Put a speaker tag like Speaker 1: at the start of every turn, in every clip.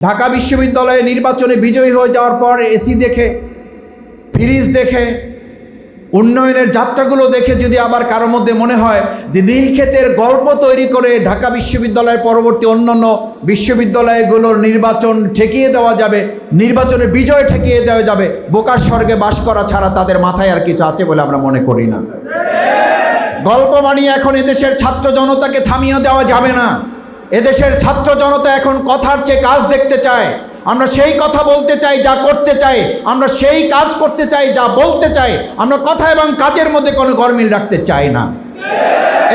Speaker 1: ঢাকা বিশ্ববিদ্যালয়ে নির্বাচনে বিজয়ী হয়ে যাওয়ার পর এসি দেখে, ফ্রিজ দেখে, উন্নয়নের যাত্রাগুলো দেখে যদি আবার কারও মধ্যে মনে হয় যে নীলক্ষেতের গল্প তৈরি করে ঢাকা বিশ্ববিদ্যালয়ের পরবর্তী অন্যান্য বিশ্ববিদ্যালয়গুলোর নির্বাচন ঠেকিয়ে দেওয়া যাবে, নির্বাচনে বিজয় ঠেকিয়ে দেওয়া যাবে, বোকার স্বর্গে বাস করা ছাড়া তাদের মাথায় আর কিছু আছে বলে আমরা মনে করি না। গল্প বানিয়ে এখন এদেশের ছাত্র জনতাকে থামিয়ে দেওয়া যাবে না। এদেশের ছাত্র জনতা এখন কথার চেয়ে কাজ দেখতে চায়। আমরা সেই কথা বলতে চাই, যা করতে চাই। আমরা সেই কাজ করতে চাই, যা বলতে চাই। আমরা কথা এবং কাজের মধ্যে কোনো গরমিল রাখতে চাই না।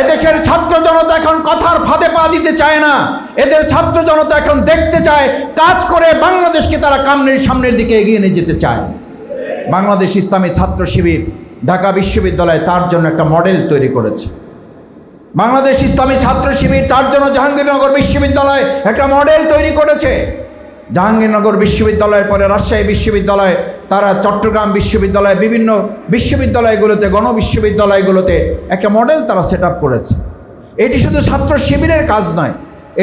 Speaker 1: এদেশের ছাত্র জনতা এখন কথার ফাঁদে পা দিতে চায় না। এদের ছাত্র জনতা এখন দেখতে চায়, কাজ করে বাংলাদেশকে তারা কামনের সামনের দিকে এগিয়ে নিয়ে যেতে চায়। বাংলাদেশ ইসলামী ছাত্র শিবির ঢাকা বিশ্ববিদ্যালয় তার জন্য একটা মডেল তৈরি করেছে। বাংলাদেশ ইসলামী ছাত্র শিবির, তার জন্য জাহাঙ্গীরনগর বিশ্ববিদ্যালয় একটা মডেল তৈরি করেছে। জাহাঙ্গীরনগর বিশ্ববিদ্যালয়ের পরে রাজশাহী বিশ্ববিদ্যালয়, তারা চট্টগ্রাম বিশ্ববিদ্যালয়, বিভিন্ন বিশ্ববিদ্যালয়গুলোতে, গণবিশ্ববিদ্যালয়গুলোতে একটা মডেল তারা সেট করেছে। এটি শুধু ছাত্র শিবিরের কাজ নয়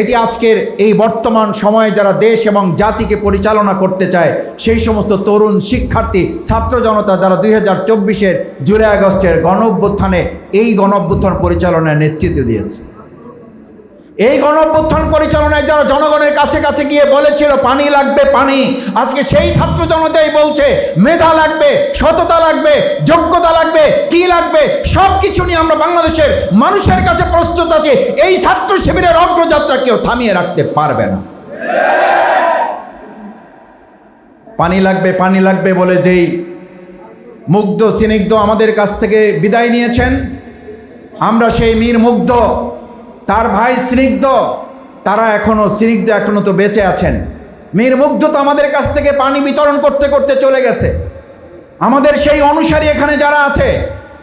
Speaker 1: এটি আজকের এই বর্তমান সময়ে যারা দেশ এবং জাতিকে পরিচালনা করতে চায়, সেই সমস্ত তরুণ শিক্ষার্থী, ছাত্র জনতা যারা দুই হাজার চব্বিশের জুলাই আগস্টের গণ এই গণ পরিচালনায় নেতৃত্ব দিয়েছে। এই গণ অভ্যুত্থান পরিচালনায় যারা জনগণের কাছে কাছে গিয়ে বলেছিল, পানি লাগবে, পানি। আজকে সেই ছাত্র জনতাই বলছে, মেধা লাগবে, সততা লাগবে, যোগ্যতা লাগবে, কি লাগবে? সব কিছু নিয়ে আমরা বাংলাদেশের মানুষের কাছে প্রস্তুত আছি। এই ছাত্র শিবিরের অগ্রযাত্রা কেউ থামিয়ে রাখতে পারবে না। পানি লাগবে পানি লাগবে বলে যেই মুগ্ধ, স্নিগ্ধ আমাদের কাছ থেকে বিদায় নিয়েছেন, আমরা সেই মীর মুগ্ধ তার ভাই স্নিগ্ধ, তারা এখনও স্নিগ্ধ এখনও তো বেঁচে আছেন। মেয়ের মুগ্ধ তো আমাদের কাছ থেকে পানি বিতরণ করতে করতে চলে গেছে। আমাদের সেই অনুসারী এখানে যারা আছে,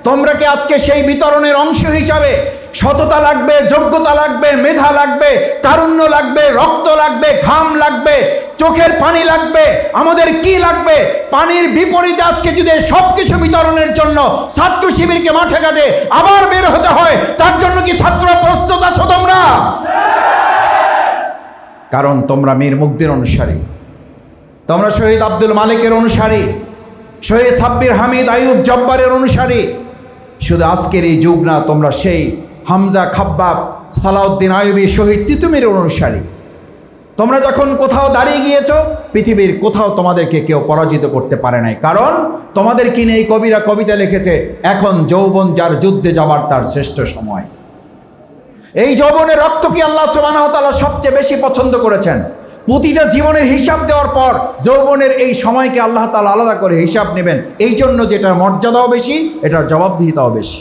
Speaker 1: তোমরা কি আজকে সেই বিতরণের অংশ হিসাবে সততা লাগবে, যোগ্যতা লাগবে, মেধা লাগবে তারুণ্য লাগবে, রক্ত লাগবে, ঘাম লাগবে চোখের পানি লাগবে। আমাদের কি লাগবে? পানির বিপরীতে আজকে যদি সব কিছু বিতরণের জন্য ছাত্র শিবিরকে মাঠে ঘাটে আবার বের হতে হয়, তার জন্য কি ছাত্র প্রস্তুত আছো তোমরা? কারণ তোমরা মীর মুগ্ধের অনুসারী। তোমরা শহীদ আব্দুল মালিকের অনুসারী। শহীদ সাব্বির হামিদ আইয়ুব জব্বারের অনুসারী। শুধু আজকের এই যুগ না, তোমরা সেই হামজা খাব্বাব সালাউদ্দিন আইয়ুবী শহীদ তিতুমির অনুসারী। তোমরা যখন কোথাও দাঁড়িয়ে গিয়েছো, পৃথিবীর কোথাও তোমাদেরকে কেউ পরাজিত করতে পারে নাই। কারণ তোমাদের কিনে এই কবিরা কবিতা লিখেছে, এখন যৌবন যার যুদ্ধে যাবার তার শ্রেষ্ঠ সময়। এই যৌবনের রক্ত কি আল্লাহ সুবাহ সবচেয়ে বেশি পছন্দ করেছেন? প্রতিটা জীবনের হিসাব দেওয়ার পর যৌবনের এই সময়কে আল্লাহ তালা আলাদা করে হিসাব নেবেন। এই জন্য যেটার মর্যাদাও বেশি, এটার জবাবদিহিতাও বেশি।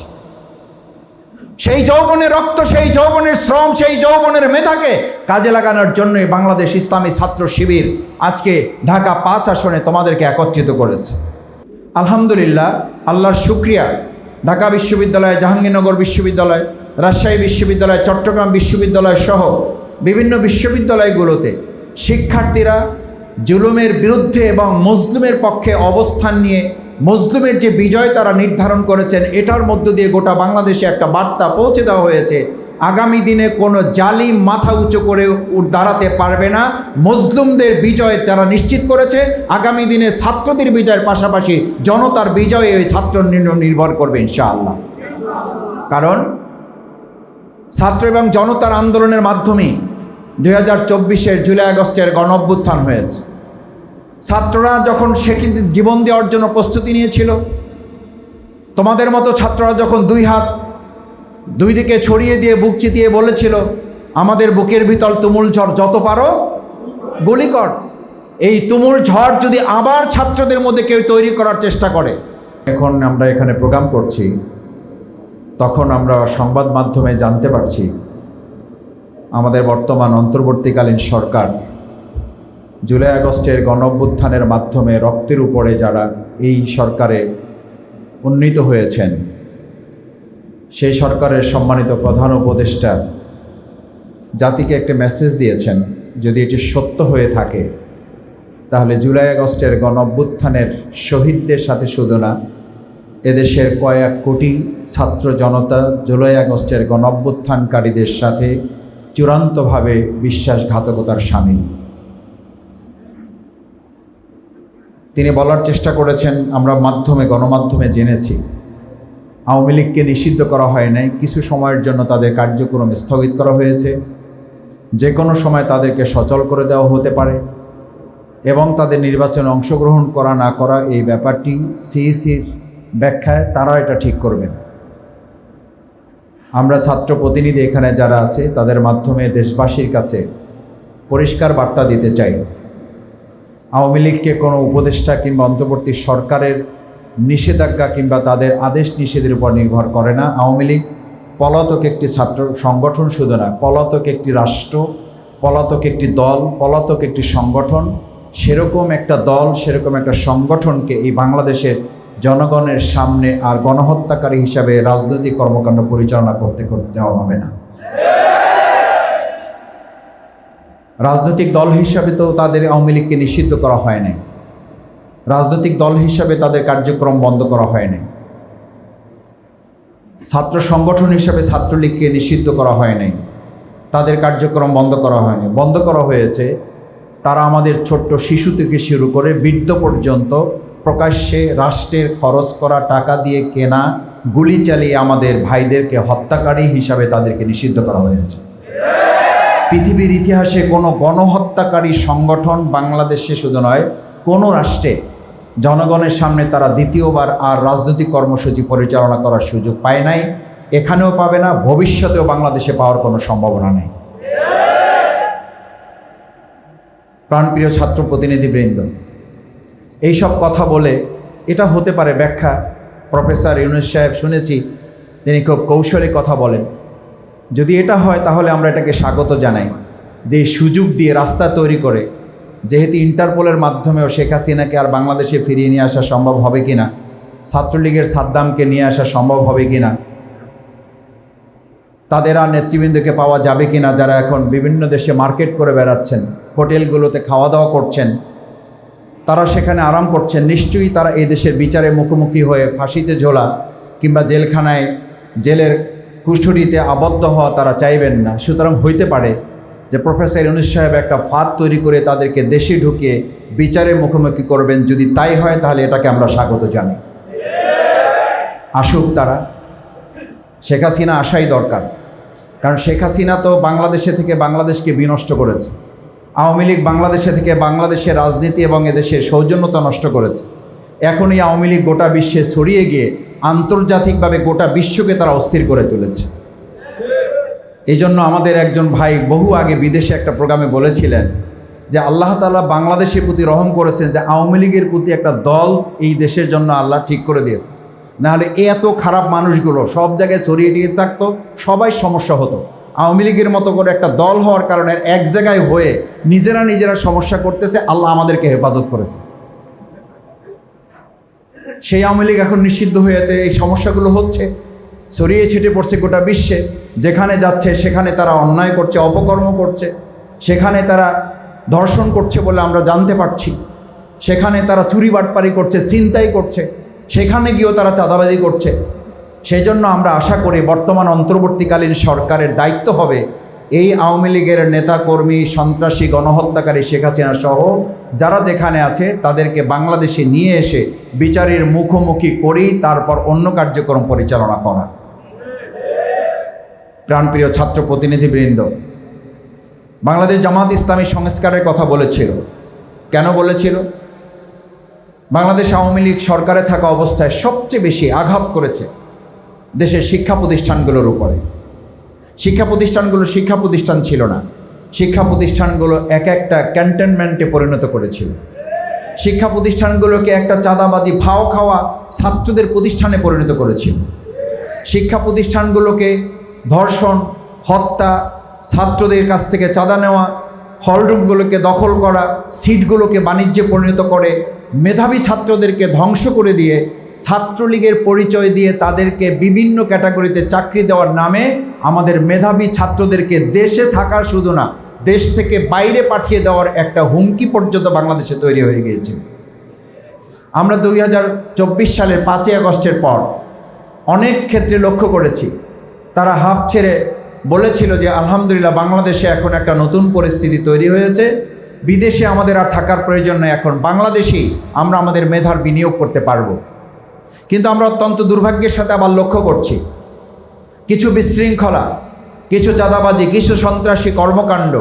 Speaker 1: সেই যৌবনের রক্ত, সেই যৌবনের শ্রম, সেই যৌবনের মেধাকে কাজে লাগানোর জন্যই বাংলাদেশ ইসলামী ছাত্র শিবির আজকে ঢাকা পাঁচ আসনে তোমাদেরকে একত্রিত করেছে। আলহামদুলিল্লাহ, আল্লাহর শুক্রিয়া। ঢাকা বিশ্ববিদ্যালয়, জাহাঙ্গীরনগর বিশ্ববিদ্যালয়, রাজশাহী বিশ্ববিদ্যালয়, চট্টগ্রাম বিশ্ববিদ্যালয় সহ বিভিন্ন বিশ্ববিদ্যালয়গুলোতে শিক্ষার্থীরা জুলুমের বিরুদ্ধে এবং মজলুমের পক্ষে অবস্থান নিয়ে মজলুমের যে বিজয় তারা নির্ধারণ করেছেন, এটার মধ্য দিয়ে গোটা বাংলাদেশে একটা বার্তা পৌঁছে দেওয়া হয়েছে। আগামী দিনে কোনো জালিম মাথা উঁচু করে দাঁড়াতে পারবে না। মজলুমদের বিজয় তারা নিশ্চিত করেছে। আগামী দিনে ছাত্রদের বিজয়ের পাশাপাশি জনতার বিজয়ে ওই ছাত্র নির্ভর করবে ইনশাআল্লাহ। কারণ ছাত্র এবং জনতার আন্দোলনের মাধ্যমে দুই হাজার চব্বিশের জুলাই আগস্টের গণ অভ্যুত্থান হয়েছে। ছাত্ররা যখন সে কিন্তু জীবন দেওয়ার জন্য প্রস্তুতি নিয়েছিল, তোমাদের মতো ছাত্ররা যখন দুই হাত দুই দিকে ছড়িয়ে দিয়ে, বুক চিতিয়ে বলেছিল, আমাদের বুকের ভিতর তুমুল ঝড় যত পারো গুলি কর। এই তুমুল ঝড় যদি আবার ছাত্রদের মধ্যে কেউ তৈরি করার চেষ্টা করে। এখন আমরা এখানে প্রোগ্রাম করছি। তখন আমরা সংবাদ মাধ্যমে জানতে পারছি, আমাদের বর্তমান অন্তর্বর্তীকালীন সরকার জুলাই আগস্টের গণঅভ্যুত্থানের মাধ্যমে রক্তের উপরে যারা এই সরকারে উন্নীত হয়েছেন, সেই সরকারের সম্মানিত প্রধান উপদেষ্টা জাতিকে একটি মেসেজ দিয়েছেন, যদি এটি সত্য হয়ে থাকে, তাহলে জুলাই আগস্টের গণঅভ্যুত্থানের শহীদদের সাথে শুধু না, এদেশের কয়েক কোটি ছাত্র জনতা জুলাই আগস্টের গণঅভ্যুত্থানকারীদের সাথে চূড়ান্তভাবে বিশ্বাসঘাতকতার সামিল। তিনি বলার চেষ্টা করেছেন, আমরা মাধ্যমে, গণমাধ্যমে জেনেছি। আওয়ামী লীগকে নিষিদ্ধ করা হয় নাই। কিছু সময়ের জন্য তাদের কার্যক্রম স্থগিত করা হয়েছে। যে কোনো সময় তাদেরকে সচল করে দেওয়া হতে পারে এবং তাদের নির্বাচনে অংশগ্রহণ করা না করা এই ব্যাপারটি সিইসির ব্যাখ্যায় তারা এটা ঠিক করবেন। আমরা ছাত্র প্রতিনিধি এখানে যারা আছে, তাদের মাধ্যমে দেশবাসীর কাছে পরিষ্কার বার্তা দিতে চাই। আওয়ামী লীগকে কোনো উপদেষ্টা কিংবা অন্তর্বর্তী সরকারের নিষেধাজ্ঞা কিংবা তাদের আদেশ নিষেধের উপর নির্ভর করে না। আওয়ামী লীগ পলাতক একটি ছাত্র সংগঠন শুধু না, পলাতক একটি রাষ্ট্র, পলাতক একটি দল, পলাতক একটি সংগঠন, সেরকম একটা দল, সেরকম একটা সংগঠনকে এই বাংলাদেশের জনগণের সামনে আর গণহত্যাকারী হিসাবে রাজনৈতিক কর্মকাণ্ড পরিচালনা করতে করতে দেওয়া হবে না। রাজনৈতিক দল হিসাবে তো তাদের আওয়ামী লীগকে নিষিদ্ধ করা হয় নাই। রাজনৈতিক দল হিসাবে তাদের কার্যক্রম বন্ধ করা হয় নাই। ছাত্র সংগঠন হিসাবে ছাত্রলীগকে নিষিদ্ধ করা হয় নাই। তাদের কার্যক্রম বন্ধ করা হয়নি বন্ধ করা হয়েছে, তারা আমাদের ছোট্ট শিশু থেকে শুরু করে বৃদ্ধ পর্যন্ত প্রকাশ্যে রাষ্ট্রের খরচ করা টাকা দিয়ে কেনা, গুলি চালিয়ে আমাদের ভাইদেরকে হত্যাকারী হিসাবে তাদেরকে নিষিদ্ধ করা হয়েছে। পৃথিবীর ইতিহাসে কোনো গণহত্যাকারী সংগঠন বাংলাদেশে শুধু নয়, কোনো রাষ্ট্রে জনগণের সামনে তারা দ্বিতীয়বার আর রাজনৈতিক কর্মসূচি পরিচালনা করার সুযোগ পায় নাই, এখানেও পাবে না, ভবিষ্যতেও বাংলাদেশে পাওয়ার কোনো সম্ভাবনা নেই। প্রাণপ্রিয় ছাত্র প্রতিনিধিবৃন্দ, এইসব কথা বলে এটা হতে পারে ব্যাখ্যা। প্রফেসর ইউনুস সাহেব শুনেছি, তিনি খুব কৌশলে কথা বলেন। যদি এটা হয়, তাহলে আমরা এটাকে স্বাগত জানাই। যে সুযোগ দিয়ে রাস্তা তৈরি করে, যেহেতু ইন্টারপোলের মাধ্যমেও শেখ হাসিনাকে আর বাংলাদেশে ফিরিয়ে নিয়ে আসা সম্ভব হবে কি না ছাত্রলীগের সাদ্দামকে নিয়ে আসা সম্ভব হবে কি না তাদের আর নেতৃবৃন্দকে পাওয়া যাবে কি না যারা এখন বিভিন্ন দেশে মার্কেট করে বেড়াচ্ছেন, হোটেলগুলোতে খাওয়া দাওয়া করছেন, তারা সেখানে আরাম করছেন, নিশ্চয়ই তারা এই দেশের বিচারে মুখোমুখি হয়ে ফাঁসিতে ঝোলা কিংবা জেলখানায় জেলের কুষ্ঠরিতে আবদ্ধ হওয়া তারা চাইবেন না। সুতরাং হইতে পারে যে প্রফেসর ইউনুস সাহেব একটা ফাঁদ তৈরি করে তাদেরকে দেশে ঢুকিয়ে বিচারের মুখোমুখি করবেন। যদি তাই হয়, তাহলে এটাকে আমরা স্বাগত জানি আসুক তারা। শেখ হাসিনা আসাই দরকার। কারণ শেখ হাসিনা তো বাংলাদেশে থেকে বাংলাদেশকে বিনষ্ট করেছে। আওয়ামী লীগ বাংলাদেশে থেকে বাংলাদেশের রাজনীতি এবং এদেশের সৌজন্যতা নষ্ট করেছে। এখন এই আওয়ামী লীগ গোটা বিশ্বে ছড়িয়ে গিয়ে আন্তর্জাতিকভাবে গোটা বিশ্বকে তারা অস্থির করে তুলেছে। এই জন্য আমাদের একজন ভাই বহু আগে বিদেশে একটা প্রোগ্রামে বলেছিলেন যে আল্লাহ তালা বাংলাদেশের প্রতি রহম করেছেন যে আওয়ামী লীগের প্রতি একটা দল এই দেশের জন্য আল্লাহ ঠিক করে দিয়েছে। নাহলে এত খারাপ মানুষগুলো সব জায়গায় ছড়িয়ে দিয়ে থাকতো, সবাই সমস্যা হতো। আওয়ামী লীগের মতো করে একটা দল হওয়ার কারণে এক জায়গায় হয়ে নিজেরা নিজেরা সমস্যা করতেছে, আল্লাহ আমাদেরকে হেফাজত করেছে। সেই আওয়ামী লীগ এখন নিষিদ্ধ হয়েতে এই সমস্যাগুলো হচ্ছে। ছড়িয়ে ছিটে পড়ছে গোটা বিশ্বে। যেখানে যাচ্ছে, সেখানে তারা অন্যায় করছে, অপকর্ম করছে। সেখানে তারা ধর্ষণ করছে বলে আমরা জানতে পারছি। সেখানে তারা চুরি বাটপারি করছে চিন্তাই করছে। সেখানে গিয়েও তারা চাঁদাবাজি করছে। সেই জন্য আমরা আশা করি বর্তমান অন্তর্বর্তীকালীন সরকারের দায়িত্ব হবে এই আওয়ামী লীগের নেতাকর্মী, সন্ত্রাসী, গণহত্যাকারী শেখ হাসিনা সহ যারা যেখানে আছে, তাদেরকে বাংলাদেশে নিয়ে এসে বিচারের মুখোমুখি করেই তারপর অন্য কার্যক্রম পরিচালনা করা। প্রাণপ্রিয় ছাত্র প্রতিনিধিবৃন্দ, বাংলাদেশ জামাত ইসলামী সংস্কারের কথা বলেছিল। কেন বলেছিল? বাংলাদেশ আওয়ামী লীগ সরকারে থাকা অবস্থায় সবচেয়ে বেশি আঘাত করেছে দেশের শিক্ষা প্রতিষ্ঠানগুলোর উপরে। শিক্ষা প্রতিষ্ঠানগুলো শিক্ষা প্রতিষ্ঠান ছিল না। শিক্ষা প্রতিষ্ঠানগুলো এক একটা ক্যান্টনমেন্টে পরিণত করেছিল। শিক্ষা প্রতিষ্ঠানগুলোকে একটা চাঁদাবাজি, ভাও খাওয়া ছাত্রদের প্রতিষ্ঠানে পরিণত করেছিল। শিক্ষা প্রতিষ্ঠানগুলোকে ধর্ষণ, হত্যা, ছাত্রদের কাছ থেকে চাঁদা নেওয়া, হলরুমগুলোকে দখল করা, সিটগুলোকে বাণিজ্যে পরিণত করে, মেধাবী ছাত্রদেরকে ধ্বংস করে দিয়ে ছাত্রলীগের পরিচয় দিয়ে তাদেরকে বিভিন্ন ক্যাটাগরিতে চাকরি দেওয়ার নামে আমাদের মেধাবী ছাত্রদেরকে দেশে থাকার শুধু না, দেশ থেকে বাইরে পাঠিয়ে দেওয়ার একটা হুমকি পর্যন্ত বাংলাদেশে তৈরি হয়ে গিয়েছে। আমরা দুই হাজার চব্বিশ সালের পাঁচই আগস্টের পর অনেক ক্ষেত্রে লক্ষ্য করেছি। তারা হাফ ছেড়ে বলেছিল যে, আলহামদুলিল্লাহ, বাংলাদেশে এখন একটা নতুন পরিস্থিতি তৈরি হয়েছে। বিদেশে আমাদের আর থাকার প্রয়োজন নেই। এখন বাংলাদেশেই আমরা আমাদের মেধার বিনিয়োগ করতে পারব। কিন্তু আমরা অত্যন্ত দুর্ভাগ্যের সাথে আবার লক্ষ্য করছি। কিছু বিশৃঙ্খলা, কিছু চাঁদাবাজি, কিছু সন্ত্রাসী কর্মকাণ্ড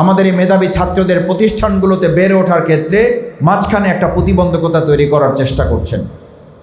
Speaker 1: আমাদের এই মেধাবী ছাত্রদের প্রতিষ্ঠানগুলোতে বেড়ে ওঠার ক্ষেত্রে মাঝখানে একটা প্রতিবন্ধকতা তৈরি করার চেষ্টা করছেন।